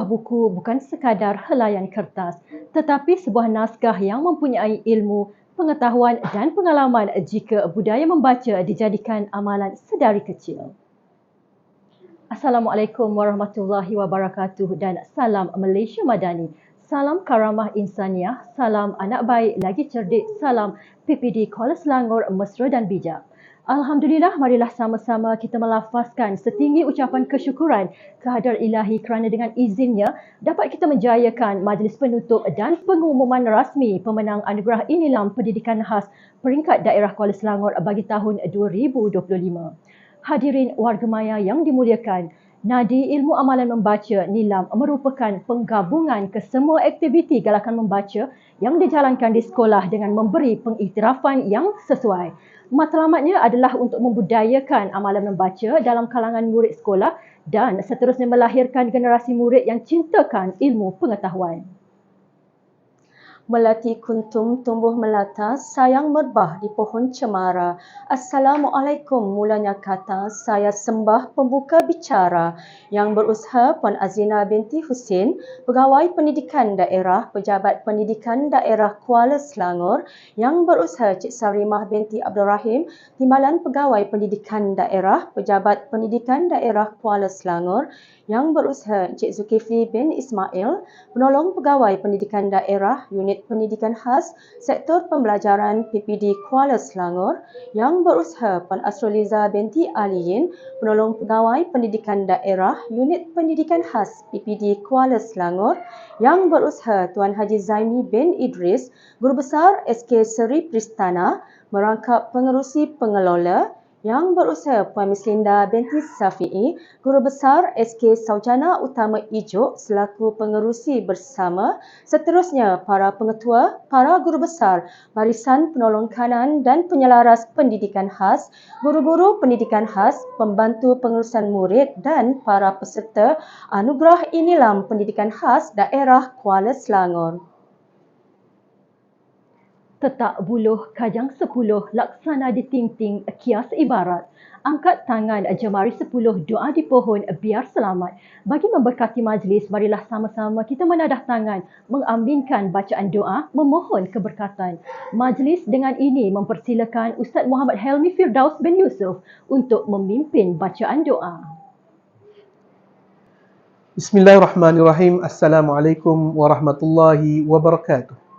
sebuah buku bukan sekadar helaian kertas, tetapi sebuah naskah yang mempunyai ilmu, pengetahuan dan pengalaman jika budaya membaca dijadikan amalan sedari kecil. Assalamualaikum warahmatullahi wabarakatuh dan salam Malaysia Madani. Salam karamah insaniah, salam anak baik lagi cerdik, salam PPD Kuala Selangor mesra dan bijak. Alhamdulillah, marilah sama-sama kita melafazkan setinggi ucapan kesyukuran kehadar ilahi kerana dengan izinnya dapat kita menjayakan majlis penutup dan pengumuman rasmi pemenang anugerah Inilam Pendidikan Khas peringkat daerah Kuala Selangor bagi tahun 2025. Hadirin warga maya yang dimuliakan, Nadi Ilmu Amalan Membaca Nilam merupakan penggabungan kesemua aktiviti galakan membaca yang dijalankan di sekolah dengan memberi pengiktirafan yang sesuai. Matlamatnya adalah untuk membudayakan amalan membaca dalam kalangan murid sekolah dan seterusnya melahirkan generasi murid yang cintakan ilmu pengetahuan. Melati kuntum tumbuh melata, sayang merbah di pohon cemara. Assalamualaikum mulanya kata, saya sembah pembuka bicara. Yang berusaha Puan Azina binti Husin, Pegawai Pendidikan Daerah, Pejabat Pendidikan Daerah Kuala Selangor. Yang berusaha Cik Sarimah binti Abdul Rahim, Timbalan Pegawai Pendidikan Daerah, Pejabat Pendidikan Daerah Kuala Selangor. Yang berusaha Encik Zulkifli bin Ismail, penolong pegawai pendidikan daerah unit pendidikan khas sektor pembelajaran PPD Kuala Selangor yang berusaha Puan Asroliza binti Aliyin, penolong pegawai pendidikan daerah unit pendidikan khas PPD Kuala Selangor yang berusaha Tuan Haji Zaimi bin Idris, Guru Besar SK Seri Pristana, merangkap pengerusi pengelola yang berusaha Puan Miss Linda binti Safi'i, Guru Besar SK Saujana Utama Ijuk selaku pengerusi bersama, seterusnya para pengetua, para guru besar, barisan penolong kanan dan penyelaras pendidikan khas, guru-guru pendidikan khas, pembantu pengurusan murid dan para peserta anugerah inilam pendidikan khas daerah Kuala Selangor. Tetak buluh kajang sepuluh laksana di ting-ting kias ibarat. Angkat tangan jemari sepuluh doa di pohon biar selamat. Bagi memberkati majlis, marilah sama-sama kita menadah tangan mengaminkan bacaan doa memohon keberkatan. Majlis dengan ini mempersilakan Ustaz Muhammad Helmi Firdaus bin Yusuf untuk memimpin bacaan doa. Bismillahirrahmanirrahim. Assalamualaikum warahmatullahi wabarakatuh.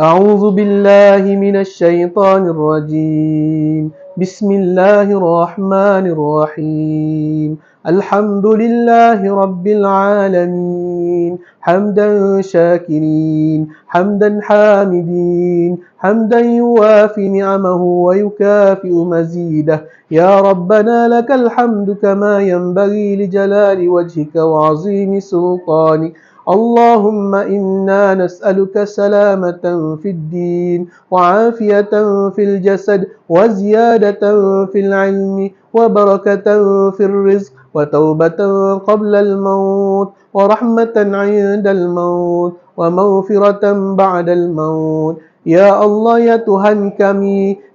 أعوذ بالله من الشيطان الرجيم. بسم الله الرحمن الرحيم. الحمد لله رب العالمين. حمدا شاكرين. حمدا حامدين. حمدا يوافي نعمه ويكافئ مزيده. يا ربنا لك الحمد كما ينبغي لجلال وجهك وعظيم سلطانك. اللهم إنا نسألك سلامة في الدين وعافية في الجسد وزيادة في العلم وبركة في الرزق وتوبة قبل الموت ورحمة عند الموت ومغفرة بعد الموت. Ya Allah, Ya Tuhan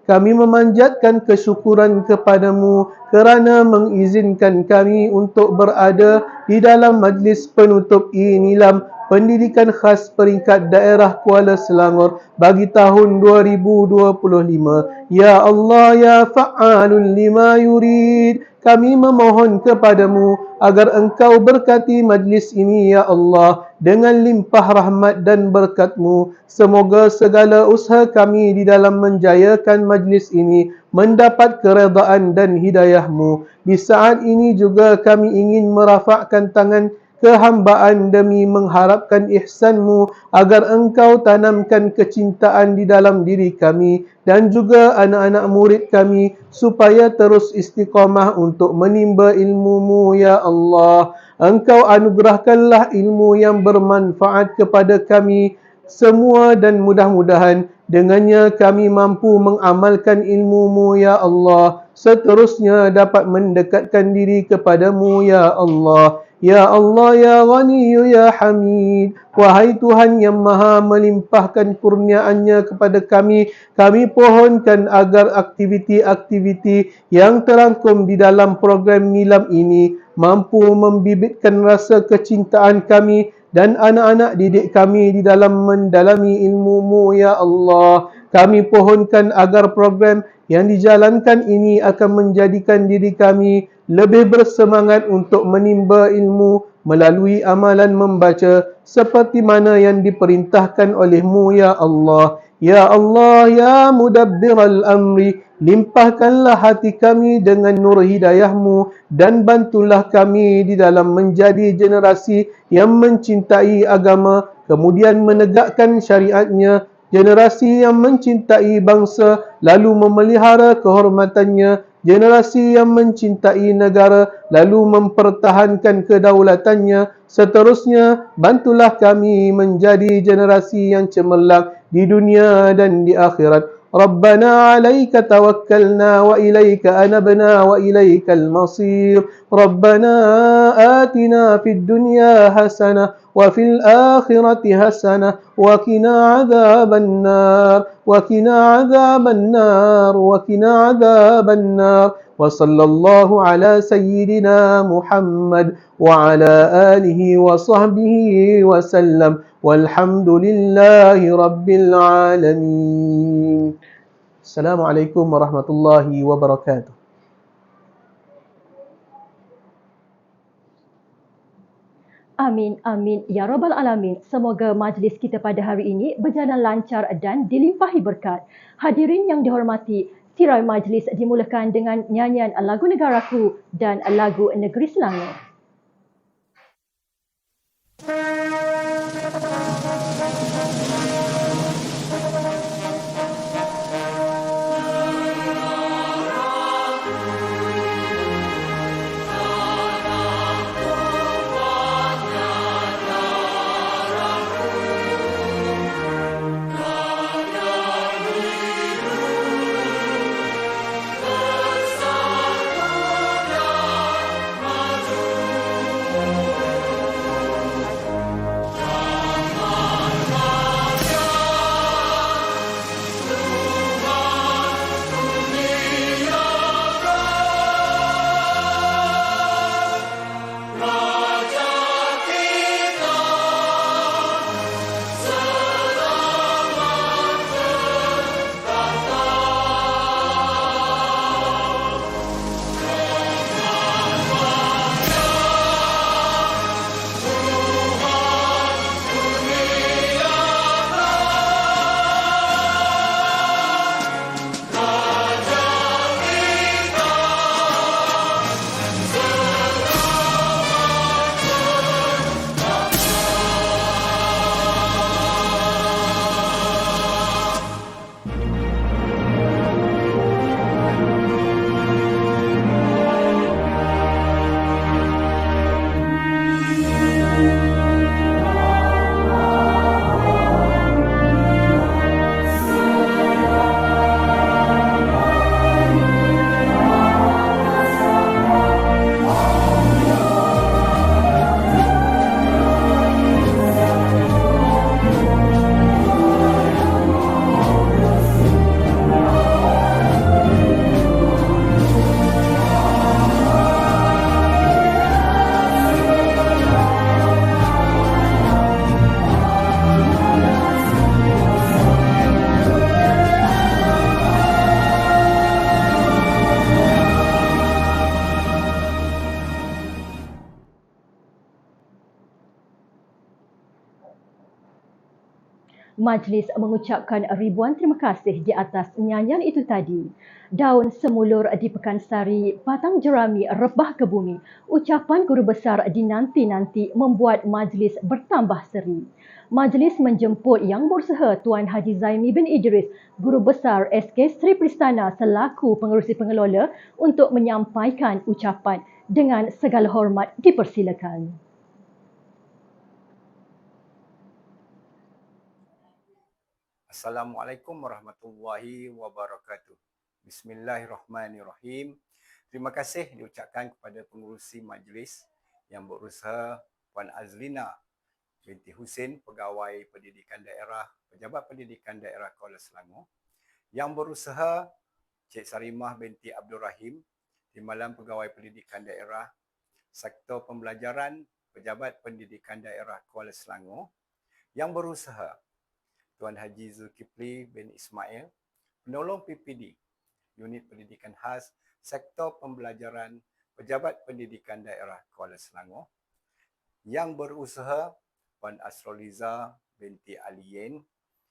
kami memanjatkan kesyukuran kepadamu kerana mengizinkan kami untuk berada di dalam majlis penutup inilah pendidikan khas peringkat daerah Kuala Selangor bagi tahun 2025. Ya Allah, Ya Fa'alun lima yurid, kami memohon kepadamu agar engkau berkati majlis ini ya Allah dengan limpah rahmat dan berkatmu. Semoga segala usaha kami di dalam menjayakan majlis ini mendapat keredaan dan hidayahmu. Di saat ini juga kami ingin merafakkan tangan kehambaan demi mengharapkan ihsanmu agar engkau tanamkan kecintaan di dalam diri kami dan juga anak-anak murid kami supaya terus istiqamah untuk menimba ilmumu ya Allah. Engkau anugerahkanlah ilmu yang bermanfaat kepada kami semua dan mudah-mudahan dengannya kami mampu mengamalkan ilmumu ya Allah. Seterusnya dapat mendekatkan diri kepadamu ya Allah. Ya Allah, Ya Ghani, Ya Hamid. Wahai Tuhan yang maha melimpahkan kurniaannya kepada kami, kami pohonkan agar aktiviti-aktiviti yang terangkum di dalam program nilam ini mampu membibitkan rasa kecintaan kami dan anak-anak didik kami di dalam mendalami ilmu-Mu ya Allah. Kami pohonkan agar program yang dijalankan ini akan menjadikan diri kami lebih bersemangat untuk menimba ilmu melalui amalan membaca seperti mana yang diperintahkan olehmu ya Allah. Ya Allah, ya mudabbiral amri, limpahkanlah hati kami dengan nur hidayahmu dan bantulah kami di dalam menjadi generasi yang mencintai agama kemudian menegakkan syariatnya generasi yang mencintai bangsa lalu memelihara kehormatannya. Generasi yang mencintai negara lalu mempertahankan kedaulatannya. Seterusnya bantulah kami menjadi generasi yang cemerlang di dunia dan di akhirat ربنا عليك توكلنا وإليك أنبنا وإليك المصير. ربنا آتنا في الدنيا حسنة وفي الآخرة حسنة وقنا عذاب النار وقنا عذاب النار وقنا عذاب النار. وصلى الله على سيدنا محمد وعلى آله وصحبه وسلم والحمد لله رب العالمين السلام عليكم ورحمة الله وبركاته Amin, amin. Ya Rabbal Alamin. Semoga majlis kita pada hari ini berjalan lancar dan dilimpahi berkat. Hadirin yang dihormati, tirai majlis dimulakan dengan nyanyian lagu negaraku dan lagu negeri Selangor. Majlis mengucapkan ribuan terima kasih di atas nyanyian itu tadi. Daun semulur di Pekansari, batang jerami rebah ke bumi. Ucapan guru besar dinanti-nanti membuat majlis bertambah seri. Majlis menjemput yang berusaha Tuan Haji Zaimi bin Idris, Guru Besar SK Sri Pristana selaku pengerusi pengelola untuk menyampaikan ucapan dengan segala hormat dipersilakan. Assalamualaikum warahmatullahi wabarakatuh. Bismillahirrahmanirrahim. Terima kasih diucapkan kepada pengurusi majlis yang berusaha Puan Azlina binti Husin, pegawai pendidikan daerah, pejabat pendidikan daerah Kuala Selangor yang berusaha Cik Sarimah binti Abdul Rahim, timbalan pegawai pendidikan daerah Sektor Pembelajaran Pejabat Pendidikan Daerah Kuala Selangor yang berusaha Tuan Haji Zulkifli bin Ismail, penolong PPD, Unit Pendidikan Khas, Sektor Pembelajaran Pejabat Pendidikan Daerah Kuala Selangor. Yang berusaha Puan Asroliza binti Aliyin,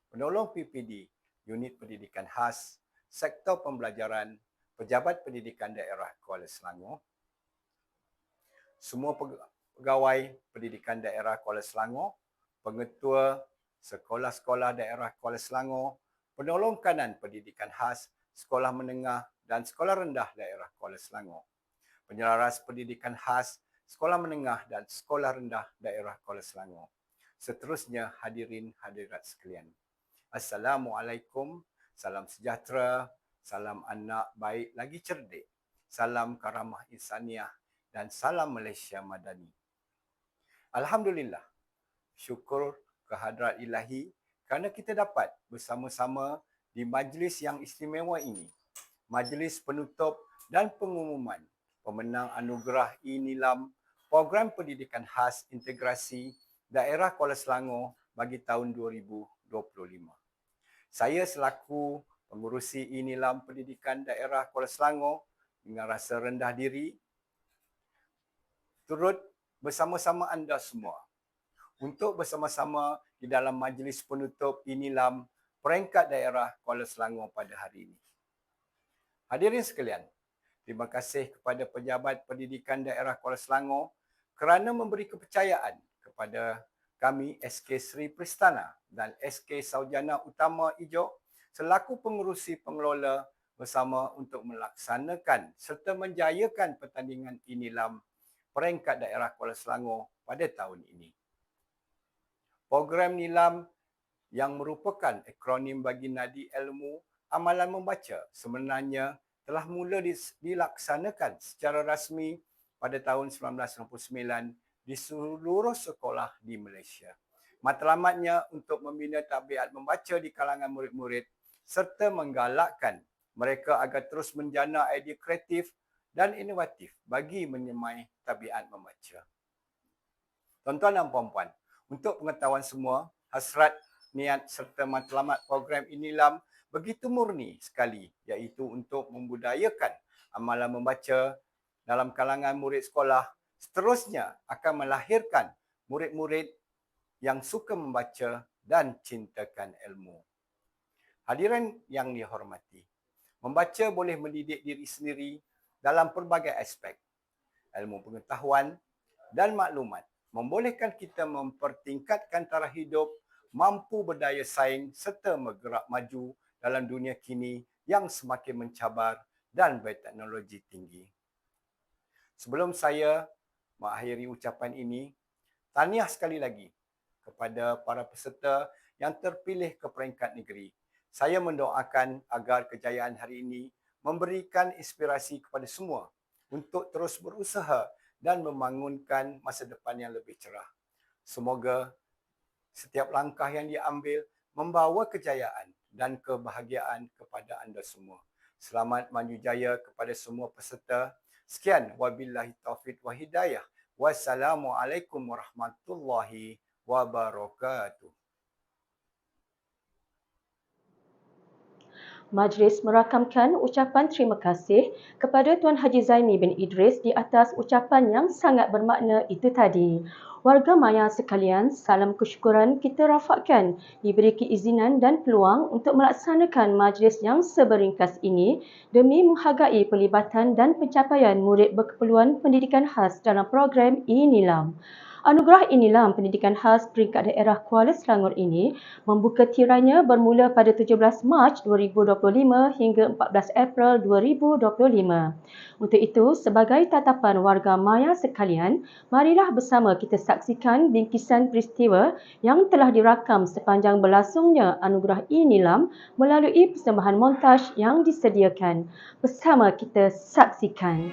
penolong PPD, Unit Pendidikan Khas, Sektor Pembelajaran Pejabat Pendidikan Daerah Kuala Selangor, semua pegawai pendidikan daerah Kuala Selangor, pengetua sekolah-sekolah daerah Kuala Selangor, penolong kanan pendidikan khas, sekolah menengah dan sekolah rendah daerah Kuala Selangor, penyelaras pendidikan khas, sekolah menengah dan sekolah rendah daerah Kuala Selangor. Seterusnya hadirin hadirat sekalian. Assalamualaikum, salam sejahtera, salam anak baik lagi cerdik, salam karamah insaniah dan salam Malaysia Madani. Alhamdulillah, syukur kehadrat ilahi kerana kita dapat bersama-sama di majlis yang istimewa ini. Majlis penutup dan pengumuman pemenang anugerah e-Nilam Program Pendidikan Khas Integrasi Daerah Kuala Selangor bagi tahun 2025. Saya selaku pengurusi e-Nilam Pendidikan Daerah Kuala Selangor dengan rasa rendah diri turut bersama-sama anda semua untuk bersama-sama di dalam majlis penutup inilam peringkat daerah Kuala Selangor pada hari ini. Hadirin sekalian, terima kasih kepada pejabat pendidikan daerah Kuala Selangor kerana memberi kepercayaan kepada kami SK Sri Pristana dan SK Saujana Utama Ijo selaku pengurusi pengelola bersama untuk melaksanakan serta menjayakan pertandingan inilam peringkat daerah Kuala Selangor pada tahun ini. Program Nilam yang merupakan akronim bagi Nadi Ilmu Amalan Membaca sebenarnya telah mula dilaksanakan secara rasmi pada tahun 1999 di seluruh sekolah di Malaysia. Matlamatnya untuk membina tabiat membaca di kalangan murid-murid serta menggalakkan mereka agar terus menjana idea kreatif dan inovatif bagi menyemai tabiat membaca. Tuan-tuan dan puan-puan, untuk pengetahuan semua, hasrat, niat serta matlamat program inilah begitu murni sekali iaitu untuk membudayakan amalan membaca dalam kalangan murid sekolah seterusnya akan melahirkan murid-murid yang suka membaca dan cintakan ilmu. Hadirin yang dihormati, membaca boleh mendidik diri sendiri dalam pelbagai aspek. Ilmu pengetahuan dan maklumat membolehkan kita mempertingkatkan taraf hidup, mampu berdaya saing serta bergerak maju dalam dunia kini yang semakin mencabar dan berteknologi tinggi. Sebelum saya mengakhiri ucapan ini, tahniah sekali lagi kepada para peserta yang terpilih ke peringkat negeri. Saya mendoakan agar kejayaan hari ini memberikan inspirasi kepada semua untuk terus berusaha dan membangunkan masa depan yang lebih cerah. Semoga setiap langkah yang diambil membawa kejayaan dan kebahagiaan kepada anda semua. Selamat maju jaya kepada semua peserta. Sekian wabillahi taufik wa hidayah. Wassalamualaikum warahmatullahi wabarakatuh. Majlis merakamkan ucapan terima kasih kepada Tuan Haji Zaimi bin Idris di atas ucapan yang sangat bermakna itu tadi. Warga Maya sekalian, salam kesyukuran kita rafakkan diberi keizinan dan peluang untuk melaksanakan majlis yang seberingkas ini demi menghargai pelibatan dan pencapaian murid berkeperluan pendidikan khas dalam program e-Nilam. Anugerah inilah pendidikan khas peringkat daerah Kuala Selangor ini membuka tirainya bermula pada 17 Mac 2025 hingga 14 April 2025. Untuk itu, sebagai tatapan warga Maya sekalian, marilah bersama kita saksikan bingkisan peristiwa yang telah dirakam sepanjang berlangsungnya anugerah inilam melalui persembahan montaj yang disediakan. Bersama kita saksikan.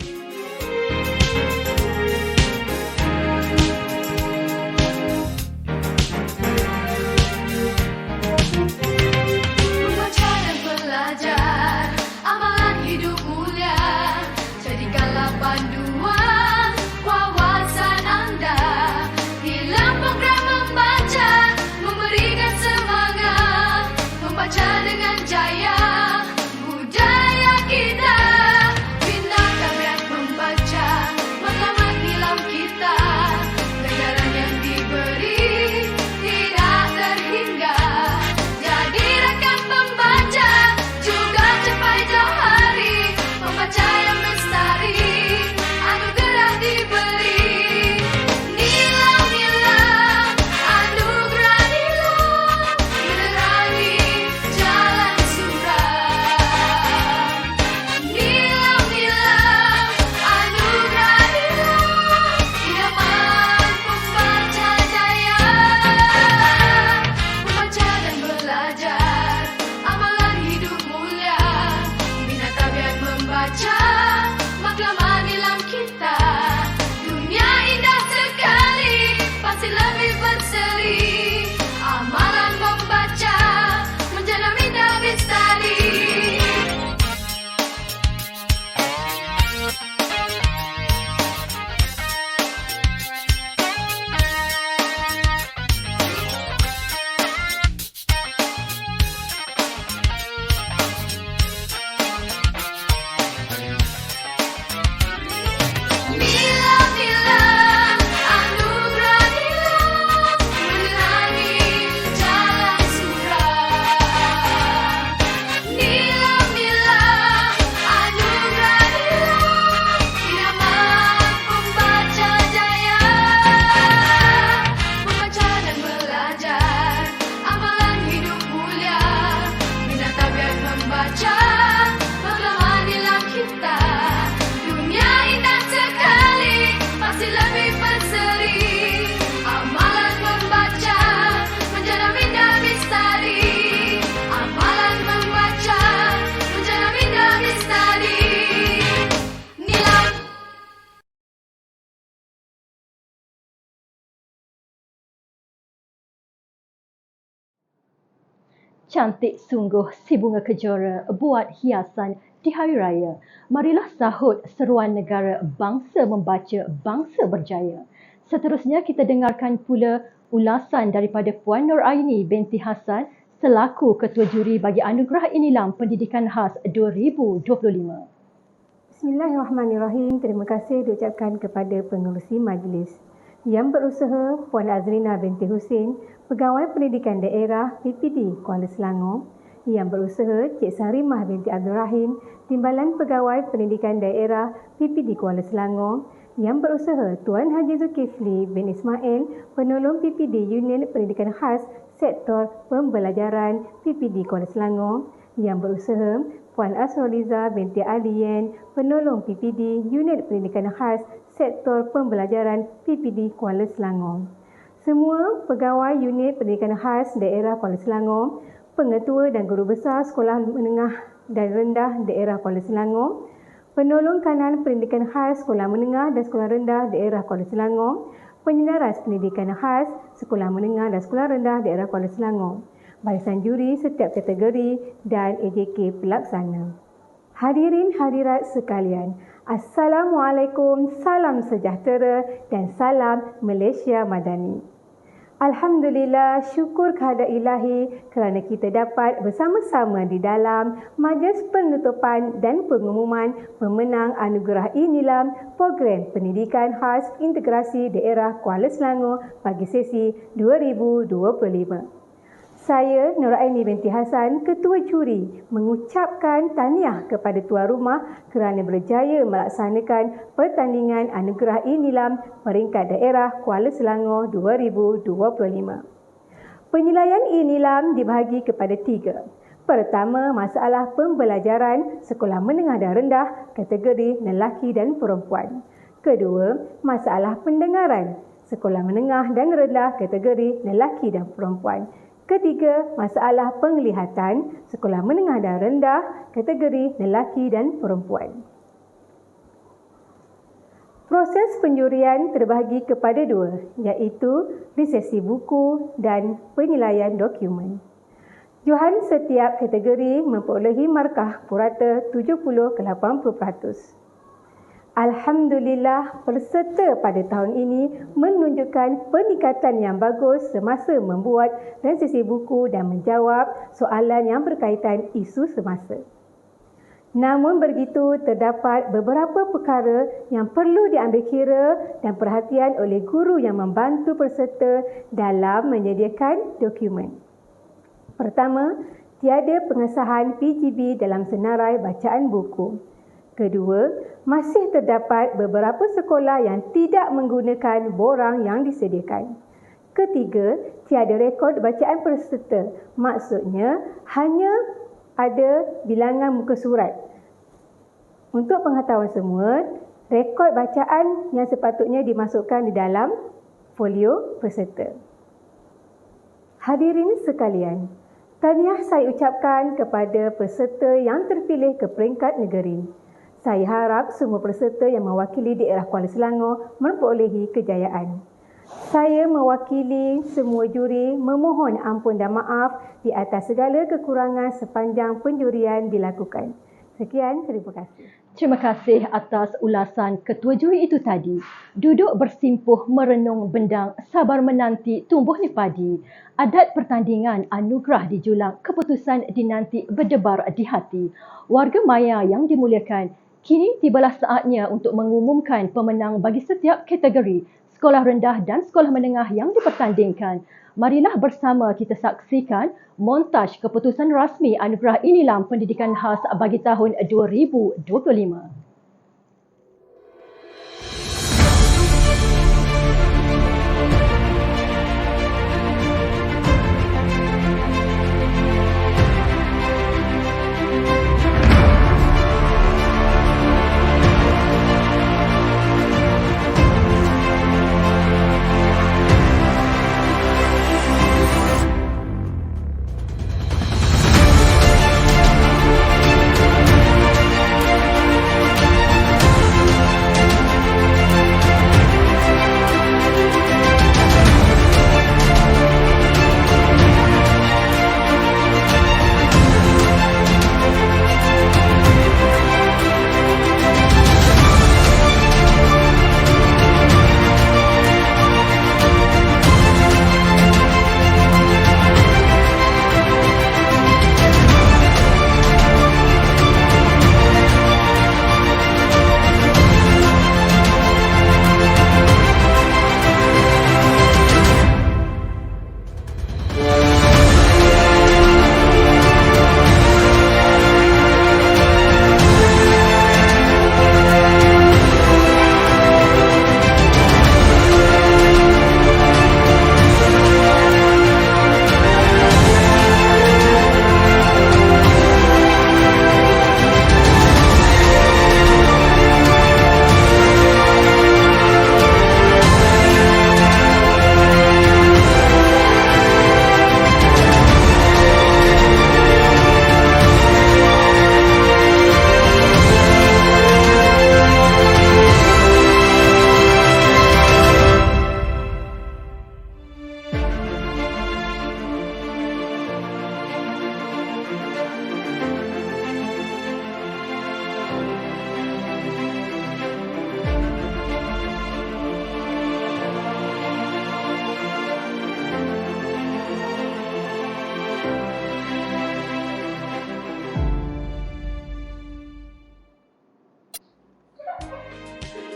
Cantik sungguh si bunga kejora buat hiasan di hari raya. Marilah sahut seruan negara bangsa membaca bangsa berjaya. Seterusnya kita dengarkan pula ulasan daripada Puan Nur Aini binti Hassan selaku Ketua Juri bagi Anugerah Inilam Pendidikan Khas 2025. Bismillahirrahmanirrahim. Terima kasih diucapkan kepada pengerusi majlis. Yang berusaha Puan Azrina binti Husin, Pegawai Pendidikan Daerah PPD Kuala Selangor. Yang berusaha Cik Sarimah binti Abdul Rahim, Timbalan Pegawai Pendidikan Daerah PPD Kuala Selangor. Yang berusaha Tuan Haji Zulkifli bin Ismail, Penolong PPD Unit Pendidikan Khas Sektor Pembelajaran PPD Kuala Selangor. Yang berusaha Puan Asroliza binti Aliyen, Penolong PPD Unit Pendidikan Khas Sektor Pembelajaran PPD Kuala Selangor. Semua pegawai unit pendidikan khas daerah Kuala Selangor, pengetua dan guru besar sekolah menengah dan rendah daerah Kuala Selangor, penolong kanan pendidikan khas sekolah menengah dan sekolah rendah daerah Kuala Selangor, penyelaras pendidikan khas sekolah menengah dan sekolah rendah daerah Kuala Selangor, barisan juri setiap kategori dan AJK pelaksana. Hadirin hadirat sekalian, Assalamualaikum, salam sejahtera dan salam Malaysia Madani. Alhamdulillah, syukur kehadrat ilahi kerana kita dapat bersama-sama di dalam majlis penutupan dan pengumuman pemenang anugerah inilam program pendidikan khas integrasi daerah Kuala Selangor bagi sesi 2025. Saya Nuraini binti Hasan, Ketua Juri, mengucapkan tahniah kepada tuan rumah kerana berjaya melaksanakan pertandingan anugerah inilam peringkat daerah Kuala Selangor 2025. Penilaian inilam dibahagi kepada tiga. Pertama, masalah pembelajaran sekolah menengah dan rendah kategori lelaki dan perempuan. Kedua, masalah pendengaran sekolah menengah dan rendah kategori lelaki dan perempuan. Ketiga, masalah penglihatan sekolah menengah dan rendah kategori lelaki dan perempuan. Proses penjurian terbahagi kepada dua, iaitu di sesi buku dan penilaian dokumen. Johan setiap kategori memperolehi markah purata 70 ke 80%. Alhamdulillah, peserta pada tahun ini menunjukkan peningkatan yang bagus semasa membuat resesi buku dan menjawab soalan yang berkaitan isu semasa. Namun begitu, terdapat beberapa perkara yang perlu diambil kira dan perhatian oleh guru yang membantu peserta dalam menyediakan dokumen. Pertama, tiada pengesahan PGB dalam senarai bacaan buku. Kedua, masih terdapat beberapa sekolah yang tidak menggunakan borang yang disediakan. Ketiga, tiada rekod bacaan peserta. Maksudnya, hanya ada bilangan muka surat. Untuk pengetahuan semua, rekod bacaan yang sepatutnya dimasukkan di dalam folio peserta. Hadirin sekalian, tahniah saya ucapkan kepada peserta yang terpilih ke peringkat negeri. Saya harap semua peserta yang mewakili daerah Kuala Selangor memperolehi kejayaan. Saya mewakili semua juri memohon ampun dan maaf di atas segala kekurangan sepanjang penjurian dilakukan. Sekian, terima kasih. Terima kasih atas ulasan ketua juri itu tadi. Duduk bersimpuh merenung bendang, sabar menanti tumbuhnya padi. Adat pertandingan anugerah dijulang, keputusan dinanti berdebar di hati. Warga maya yang dimuliakan, Kini tibalah saatnya untuk mengumumkan pemenang bagi setiap kategori sekolah rendah dan sekolah menengah yang dipertandingkan. Marilah bersama kita saksikan montaj keputusan rasmi Anugerah Inilam Pendidikan Khas bagi tahun 2025.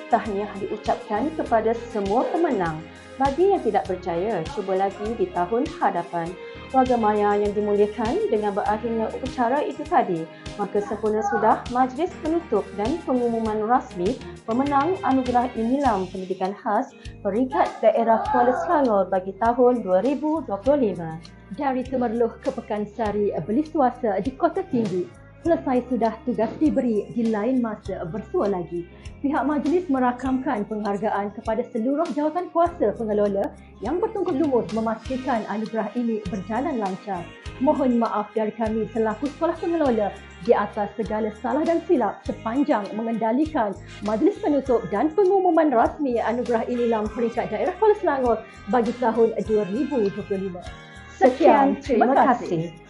Tahniah diucapkan kepada semua pemenang. Bagi yang tidak berjaya, cuba lagi di tahun hadapan. Warga Maya yang dimuliakan dengan berakhirnya upacara itu tadi, maka sempurna sudah majlis penutup dan pengumuman rasmi pemenang Anugerah Inilam Pendidikan Khas Peringkat Daerah Kuala Selangor bagi tahun 2025. Dari Temerloh ke Pekansari beli suasa di Kota Tinggi. Selesai sudah tugas diberi di lain masa bersua lagi. Pihak majlis merakamkan penghargaan kepada seluruh jawatan kuasa pengelola yang bertungkus lumus memastikan anugerah ini berjalan lancar. Mohon maaf dari kami selaku sekolah pengelola di atas segala salah dan silap sepanjang mengendalikan majlis penutup dan pengumuman rasmi anugerah inilah peringkat daerah Kuala Selangor bagi tahun 2025. Sekian, terima kasih.